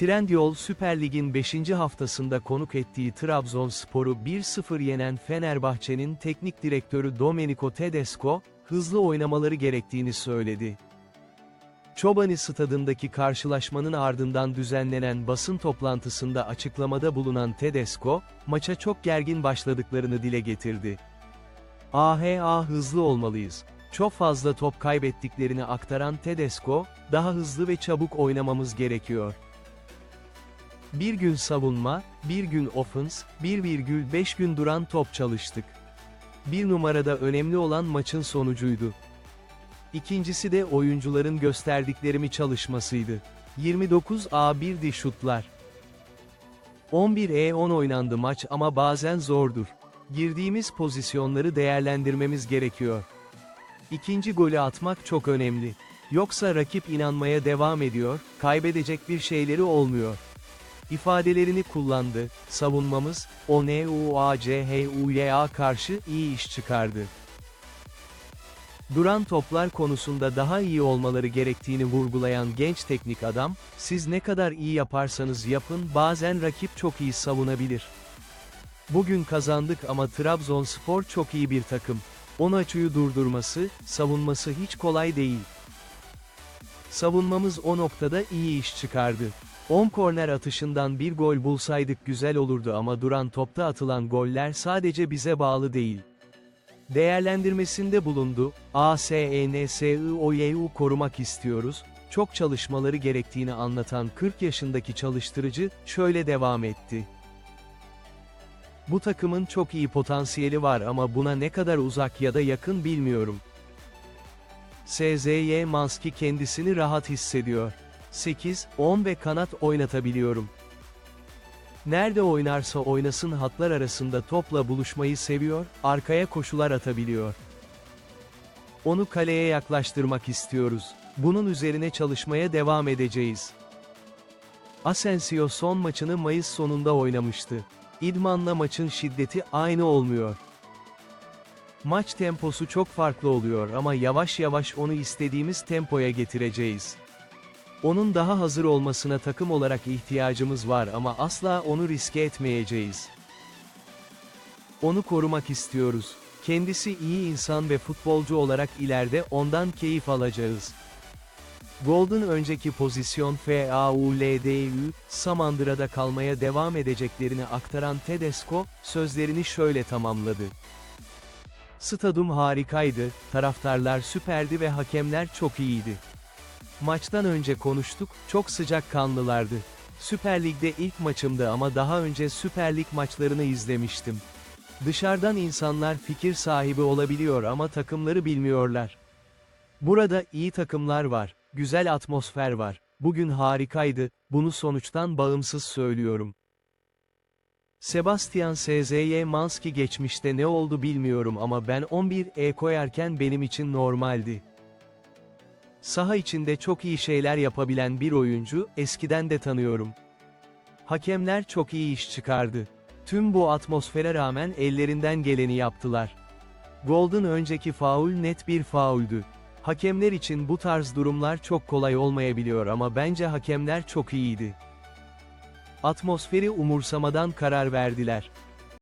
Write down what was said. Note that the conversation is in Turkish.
Trendyol Süper Lig'in 5. haftasında konuk ettiği Trabzonspor'u 1-0 yenen Fenerbahçe'nin teknik direktörü Domenico Tedesco, hızlı oynamaları gerektiğini söyledi. Çobani stadındaki karşılaşmanın ardından düzenlenen basın toplantısında açıklamada bulunan Tedesco, maça çok gergin başladıklarını dile getirdi. AHA hızlı olmalıyız. Çok fazla top kaybettiklerini aktaran Tedesco, daha hızlı ve çabuk oynamamız gerekiyor. Bir gün savunma, bir gün ofans, 1,5 gün duran top çalıştık. Bir numarada önemli olan maçın sonucuydu. İkincisi de oyuncuların gösterdiklerimi çalışmasıydı. 29A1'di şutlar. 11E10 oynandı maç ama bazen zordur. Girdiğimiz pozisyonları değerlendirmemiz gerekiyor. İkinci golü atmak çok önemli. Yoksa rakip inanmaya devam ediyor, kaybedecek bir şeyleri olmuyor. İfadelerini kullandı, savunmamız, ONUACHUYA karşı iyi iş çıkardı. Duran toplar konusunda daha iyi olmaları gerektiğini vurgulayan genç teknik adam, siz ne kadar iyi yaparsanız yapın bazen rakip çok iyi savunabilir. Bugün kazandık ama Trabzonspor çok iyi bir takım. Onaçu'yu durdurması, savunması hiç kolay değil. Savunmamız o noktada iyi iş çıkardı. 10 korner atışından bir gol bulsaydık güzel olurdu ama duran topta atılan goller sadece bize bağlı değil. Değerlendirmesinde bulundu, ASENSIOYU korumak istiyoruz, çok çalışmaları gerektiğini anlatan 40 yaşındaki çalıştırıcı, şöyle devam etti. Bu takımın çok iyi potansiyeli var ama buna ne kadar uzak ya da yakın bilmiyorum. SZY Manski kendisini rahat hissediyor. 8, 10 ve kanat oynatabiliyorum. Nerede oynarsa oynasın hatlar arasında topla buluşmayı seviyor, arkaya koşular atabiliyor. Onu kaleye yaklaştırmak istiyoruz. Bunun üzerine çalışmaya devam edeceğiz. Asensio son maçını Mayıs sonunda oynamıştı. İdmanla maçın şiddeti aynı olmuyor. Maç temposu çok farklı oluyor ama yavaş yavaş onu istediğimiz tempoya getireceğiz. Onun daha hazır olmasına takım olarak ihtiyacımız var ama asla onu riske etmeyeceğiz. Onu korumak istiyoruz. Kendisi iyi insan ve futbolcu olarak ileride ondan keyif alacağız. Golden önceki pozisyon FAULDÜ, Samandıra'da kalmaya devam edeceklerini aktaran Tedesco, sözlerini şöyle tamamladı. Stadum harikaydı, taraftarlar süperdi ve hakemler çok iyiydi. Maçtan önce konuştuk, çok sıcak kanlılardı. Süper Lig'de ilk maçımdı ama daha önce Süper Lig maçlarını izlemiştim. Dışarıdan insanlar fikir sahibi olabiliyor ama takımları bilmiyorlar. Burada iyi takımlar var, güzel atmosfer var. Bugün harikaydı, bunu sonuçtan bağımsız söylüyorum. Sebastian SZY Manski geçmişte ne oldu bilmiyorum ama ben 11E koyarken benim için normaldi. Saha içinde çok iyi şeyler yapabilen bir oyuncu, eskiden de tanıyorum. Hakemler çok iyi iş çıkardı. Tüm bu atmosfere rağmen ellerinden geleni yaptılar. Golden önceki faul net bir fauldü. Hakemler için bu tarz durumlar çok kolay olmayabiliyor ama bence hakemler çok iyiydi. Atmosferi umursamadan karar verdiler.